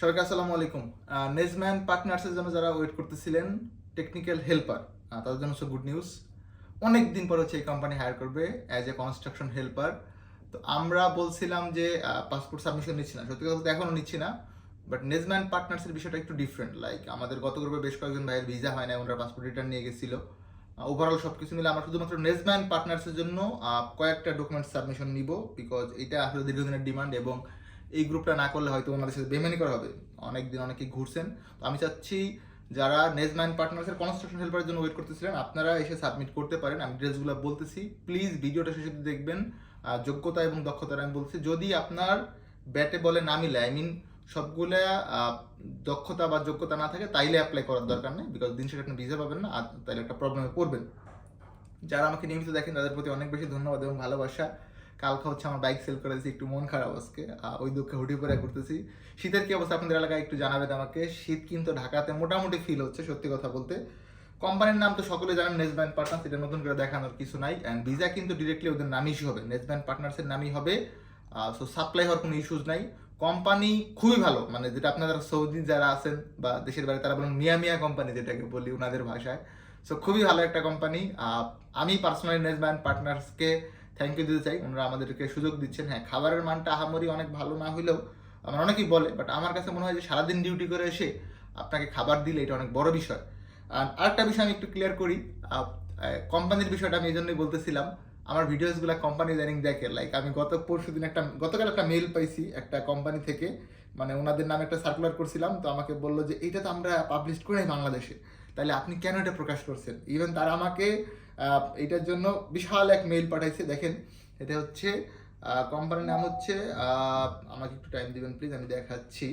সবাইকে আসসালামু আলাইকুম। নেজম্যান পার্টনার্সের জন্য যারা ওয়েট করতেছিলেন টেকনিক্যাল হেল্পার তাদের জন্য হচ্ছে গুড নিউজ অনেক দিন পর হচ্ছে এই কোম্পানি হায়ার করবে অ্যাজ এ কনস্ট্রাকশন হেল্পার তো আমরা বলছিলাম যে পাসপোর্ট সাবমিশন নিচ্ছি না। সত্যি কথা এখনও নিচ্ছি না। বাট নেজম্যান পার্টনার্সের বিষয়টা একটু ডিফারেন্ট লাইক আমাদের গত গ্রুপে বেশ কয়েকজন ভাইয়ের ভিসা হয় না ওনারা পাসপোর্ট রিটার্ন নিয়ে গেছিল। ওভারঅল সব কিছু মিলে আমরা শুধুমাত্র নেজম্যান পার্টনার্সের জন্য কয়েকটা ডকুমেন্ট সাবমিশন নিব বিকজ এটা আসলে দীর্ঘদিনের ডিমান্ড এবং এই গ্রুপটা না করলে হয়তো ওনাদের সাথে বেমানি করা হবে। অনেকদিন অনেকেই ঘুরছেন। তো আমি চাচ্ছি যারা নেজম্যান পার্টনার্সের কনস্ট্রাকশন হেল্পারের জন্য ওয়েট করতেছিলেন, আপনারা এসে সাবমিট করতে পারেন। আমি ড্রেসগুলো বলতেছি। প্লিজ ভিডিওটা শেষে দেখবেন। যোগ্যতা এবং দক্ষতার আমি বলছি। যদি আপনার ব্যাটে বলে না মিলে আই মিন সবগুলা দক্ষতা বা যোগ্যতা না থাকে, তাইলে অ্যাপ্লাই করার দরকার নেই। বিকজ দিন শেষে আপনি ভিসা পাবেন না, আর তাইলে একটা প্রবলেমে পড়বেন। যারা আমাকে নিয়মিত দেখেন, তাদের প্রতি অনেক বেশি ধন্যবাদ এবং ভালোবাসা। কালকে হচ্ছে আমার বাইক সেল করে একটু মন খারাপ আজকে। ওই দুঃখে হুটি পরে করতেছি শীতের কি অবস্থা আপনাদের এলাকায় একটু জানাবেন আমাকে। শীত কিন্তু ঢাকাতে মোটামুটি ফিল হচ্ছে, সত্যি কথা বলতে। কোম্পানির নাম তো সকলে জানেন নেস ব্যান্ড পার্টনার্স এটা নতুন করে দেখানোর কিছু নাই। অ্যান্ড ভিসা কিন্তু ডিরেক্টলি ওদের নামই হবে নেস ব্যান্ড পার্টনার্সের নামই হবে। সো সাপ্লাই হওয়ার কোনো ইস্যুস নাই। কোম্পানি খুবই ভালো মানে যেটা আপনারা সৌদি যারা আছেন বা দেশের বাইরে তারা বলেন মিয়া মিয়া কোম্পানি যেটাকে বলি ওনাদের ভাষায়। সো খুবই ভালো একটা কোম্পানি আমি পার্সোনালি নেস ব্যান্ড পার্টনার্সকে থ্যাংক ইউ দিতে চাই ওনারা আমাদেরকে সুযোগ দিচ্ছেন। হ্যাঁ খাবারের মানটা আহামরি অনেক ভালো না হলেও আমার অনেকেই বলে বাট আমার কাছে মনে হয় যে সারাদিন ডিউটি করে এসে আপনাকে খাবার দিলে এটা অনেক বড় বিষয়। আর আরেকটা বিষয় আমি একটু ক্লিয়ার করি। কোম্পানির বিষয়টা আমি এই জন্যই বলতেছিলাম। আমার ভিডিওসগুলো কোম্পানি ইদানিং দেখে লাইক আমি গত পরশু দিন একটা, গতকাল একটা মেল পাইছি একটা কোম্পানি থেকে। মানে ওনাদের নামে একটা সার্কুলার করছিলাম, তো আমাকে বলল যে এটা তো আমরা পাবলিশ করি বাংলাদেশে। তাহলে আপনি কেন এটা প্রকাশ করছেন? ইভেন তারা আমাকে এটার জন্য বিশাল এক মেইল পাঠাইছে, দেখেন। এটা হচ্ছে কোম্পানির নাম হচ্ছে আমাকে একটু টাইম দিবেন প্লিজ আমি দেখাচ্ছি।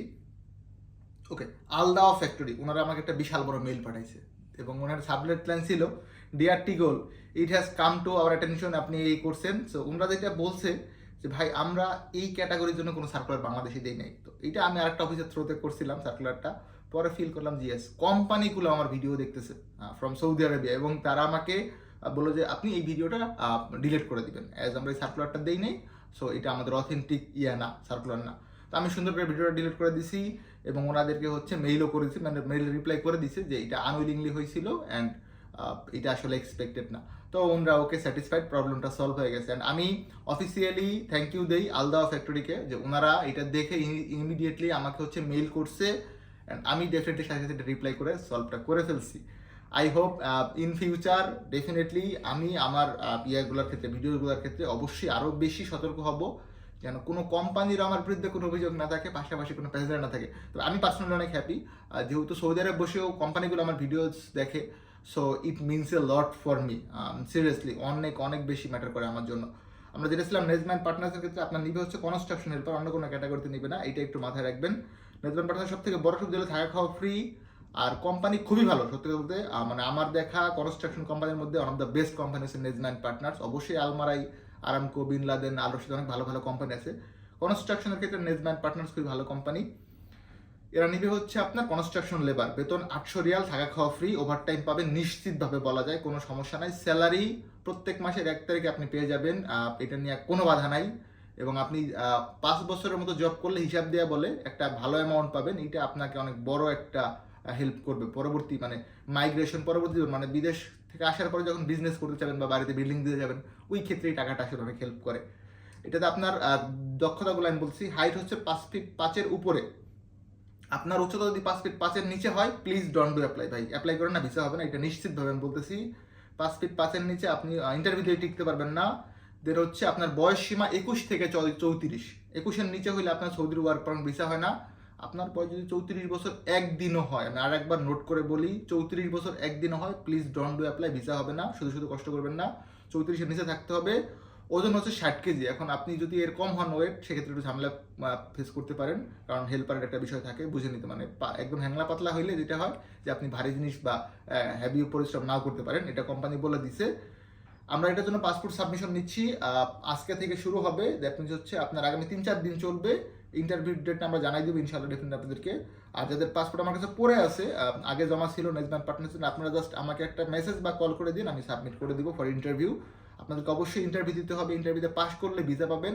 ওকে আলদাও ফ্যাক্টরি ওনারা আমাকে একটা বিশাল বড় মেইল পাঠাইছে। এবং ওনার সাবলেট লাইন ছিল dear টিগোল it has come to our attention আপনি এই করছেন। সো ওনারা যেটা বলছে, যে, ভাই, আমরা এই ক্যাটাগরির জন্য কোনো সার্কুলার বাংলাদেশে দেই নাই। তো এটা আমি আরেকটা অফিসের থ্রোতে করছিলাম সার্কুলারটা পরে ফিল করলাম জি এস কোম্পানিগুলো আমার ভিডিও দেখতেছে ফ্রম সৌদি আরবিয়া এবং তারা আমাকে বলল যে, আপনি এই ভিডিওটা ডিলিট করে দিবেন। অ্যাজ আমরা এই সার্কুলারটা দেই নেই সো এটা আমাদের অথেন্টিক ইয়া না সার্কুলার না। তো আমি সুন্দর করে ভিডিওটা ডিলিট করে দিছি এবং ওনাদেরকে হচ্ছে মেইলও করেছি মানে মেইল রিপ্লাই করে দিছে যে, এটা আনউইলিংলি হয়েছিল অ্যান্ড এটা আসলে এক্সপেক্টেড না। তো ওনরা ওকে স্যাটিসফাইড প্রবলেমটা সলভ হয়ে গেছে। অ্যান্ড আমি অফিসিয়ালি থ্যাংক ইউ দেই আলদা ফ্যাক্টরিকে যে, ওনারা এটা দেখে ইমিডিয়েটলি আমাকে হচ্ছে মেইল করছে অ্যান্ড আমি ডেফিনেটলি সাথে সাথে রিপ্লাই করে সলভটা করে ফেলছি। I hope in future definitely আমি আমার আহ, ইয়াগুলোর ক্ষেত্রে ভিডিওগুলোর ক্ষেত্রে অবশ্যই আরও বেশি সতর্ক হব। যেন কোনো কোম্পানির আমার বিরুদ্ধে কোনো অভিযোগ না থাকে পাশাপাশি কোনো প্যাসেঞ্জার না থাকে। তো আমি পার্সোনালি অনেক হ্যাপি যেহেতু সৌদি আরব বসেও কোম্পানিগুলো আমার ভিডিওস দেখে so it means a lot for me seriously অনেক অনেক বেশি ম্যাটার করে আমার জন্য। আমরা যেটা ছিলাম নেজম্যান পার্টনার্সের ক্ষেত্রে আপনার নিবে হচ্ছে কনস্ট্রাকশন হেল্পার অন্য কোনো ক্যাটাগরিতে নিবে না এটা একটু মাথায় রাখবেন। নেজম্যান পার্টনার সব থেকে বড় সুবিধা হলো থাকা খাওয়া ফ্রি আর কোম্পানি খুবই ভালো, সত্যি বলতে মানে আমার দেখা কনস্ট্রাকশন কোম্পানির মধ্যে one of the best company হচ্ছে নেজম্যান পার্টনার্স অবশ্যই Almarai Aramco bin Laden Al Rashid অনেক ভালো ভালো কোম্পানি আছে। কনস্ট্রাকশনের ক্ষেত্রে নেজম্যান পার্টনার্স খুবই ভালো কোম্পানি এরা নিবে হচ্ছে আপনার কনস্ট্রাকশন লেবার বেতন আটশো রিয়াল, থাকা খাওয়া ফ্রি ওভারটাইম পাবেন, নিশ্চিতভাবে বলা যায়, কোনো সমস্যা নাই। স্যালারি প্রত্যেক মাসের এক তারিখে আপনি পেয়ে যাবেন এটা নিয়ে কোনো বাধা নাই। এবং আপনি পাঁচ বছরের মতো জব করলে হিসাব দেওয়া বলে একটা ভালো অ্যামাউন্ট পাবেন, এটা আপনাকে অনেক বড় একটা হেল্প করবে। পরবর্তী মানে মাইগ্রেশন পরবর্তী মানে বিদেশ থেকে আসার পরে যখন বিজনেস করতে যাবেন বা বাড়িতে বিল্ডিং দিতে যাবেন, ওই ক্ষেত্রে এই টাকাটা আসলে অনেক হেল্প করে। এটাতে আপনার দক্ষতাগুলো আমি বলছি হাইট হচ্ছে পাঁচ ফিট পাঁচের উপরে। আপনার উচ্চতা যদি পাঁচ ফিট পাঁচের নিচে হয় প্লিজ ডন্ট ডু অ্যাপ্লাই ভাই। অ্যাপ্লাই করেন না ভিসা হবে না, এটা নিশ্চিতভাবে আমি বলতেছি। পাঁচ ফিট পাঁচের নিচে আপনি ইন্টারভিউ দিয়ে টিকতে পারবেন না। দের হচ্ছে আপনার বয়স সীমা একুশ থেকে চৌত্রিশ। একুশের নিচে হলে আপনার সৌদির ওয়ার্ক পারমিট ভিসা হয় না। আপনার বয়স যদি চৌত্রিশ বছর একদিনও হয়, আমি আর একবার নোট করে বলি, চৌত্রিশ বছর একদিনও হয় please don't do apply visa হবে না, শুধু শুধু কষ্ট করবেন না। চৌত্রিশের নিচে থাকতে হবে, ওজন হচ্ছে ষাট কেজি, এখন আপনি যদি এর কম হন ওয়েট, সেক্ষেত্রে একটু ঝামেলা ফেস করতে পারেন, কারণ হেল্পারের একটা বিষয় থাকে, বুঝে নিতে মানে একদম হ্যাংলা পাতলা হইলে যেটা হয়, যে আপনি ভারী জিনিস বা হ্যাভি পরিশ্রম নাও করতে পারেন, এটা কোম্পানি বলে দিছে। আমরা এটার জন্য পাসপোর্ট সাবমিশন নিচ্ছি আজকে থেকে শুরু হবে। মিনস হচ্ছে আপনার আগামী তিন চার দিন চলবে। ইন্টারভিউ ডেটটা আমরা জানাই দেবো ইনশাআল্লাহ ডেফিনেট আপনাদেরকে। আর যাদের পাসপোর্ট আমার কাছে পড়ে আছে আগে জমা ছিল নেজম্যান পার্টনার্স আপনারা জাস্ট আমাকে একটা মেসেজ বা কল করে দিন, আমি সাবমিট করে দিব ফর ইন্টারভিউ আপনাদেরকে অবশ্যই ইন্টারভিউ দিতে হবে। ইন্টারভিউতে পাস করলে ভিসা পাবেন।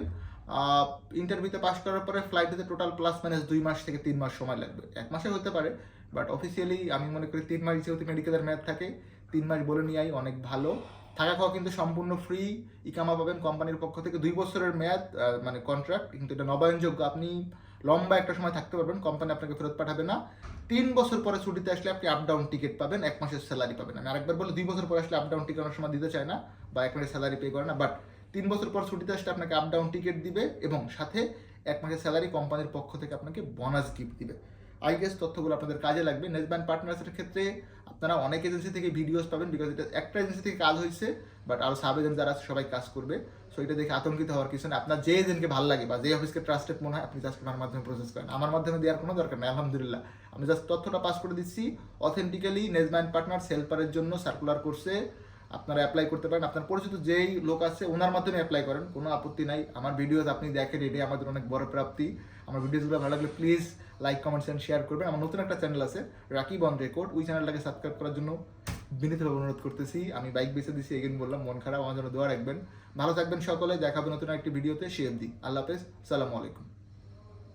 ইন্টারভিউতে পাস করার পরে ফ্লাইটেতে টোটাল প্লাস মাইনাস দুই মাস থেকে তিন মাস সময় লাগবে। এক মাসে হতে পারে বাট অফিসিয়ালি আমি মনে করি তিন মাস যেহেতু মেডিকেলের ম্যাথ থাকে, তিন মাস বলে নিয়ে অনেক ভালো। থাকা খাওয়া কিন্তু সম্পূর্ণ ফ্রি ইকামা পাবেন কোম্পানির পক্ষ থেকে। দুই বছরের মেয়াদ মানে কন্ট্রাক্ট কিন্তু এটা নবায়নযোগ্য। আপনি লম্বা একটা সময় থাকতে পারবেন কোম্পানি আপনাকে ফেরত পাঠাবে না। তিন বছর পরে ছুটিতে আসলে আপনি আপ ডাউন টিকিট পাবেন, এক মাসের স্যালারি পাবেন। আমি আরেকবার বলে দুই বছর পরে আসলে আপ ডাউন টিকিট অনেক সময় দিতে চায় না, বা এক মাসের স্যালারি পে করে না বাট তিন বছর পর ছুটিতে আসলে আপনাকে আপ ডাউন টিকিট দিবে এবং সাথে এক মাসের স্যালারি কোম্পানির পক্ষ থেকে আপনাকে বোনাস গিফট দিবে। আই গেস তথ্যগুলো আপনাদের কাজে লাগবে। নেসব্যান্ড পার্টনার্সের ক্ষেত্রে আপনারা অনেক এজেন্সি থেকে ভিডিওস পাবেন বিকজ এটা একটা এজেন্সি থেকে কাজ হয়েছে বাট আরও সাব এজেন্ট যারা আছে সবাই কাজ করবে। সো এটা দেখে আতঙ্কিত হওয়ার কিছু না। আপনার যে এজেন্টকে ভালো লাগে বা যে অফিসকে ট্রাস্টেড মনে হয়, আপনি জাস্ট আমার মাধ্যমে প্রসেস করেন। আমার মাধ্যমে দেওয়ার কোনো দরকার নেই, আলহামদুলিল্লাহ। আমি জাস্ট তথ্যটা পাস করে দিচ্ছি। অথেন্টিক্যালি নেসব্যান্ড পার্টনার হেল্পারের জন্য সার্কুলার করছে আপনারা অ্যাপ্লাই করতে পারেন। আপনার পরিচিত যেই লোক আছে, ওনার মাধ্যমে অ্যাপ্লাই করেন। কোনো আপত্তি নাই। আমার ভিডিওস আপনি দেখেন, এটাই আমাদের অনেক বড় প্রাপ্তি। আমার ভিডিওসগুলো ভালো লাগলে please like comments and share করবেন। আমার নতুন একটা চ্যানেল আছে রাকিব অন রেকর্ড ওই চ্যানেলটাকে সাবস্ক্রাইব করার জন্য বিনীতভাবে অনুরোধ করতেছি। আমি বাইক বেছে দিছি এগেন বললাম, মন খারাপ, আমার জন্য দোয়া রাখবেন। ভালো থাকবেন সকলে। দেখাবেন নতুন একটি ভিডিওতে শেয়ার দিই আল্লাহ হাফেজ। সালামু আলাইকুম।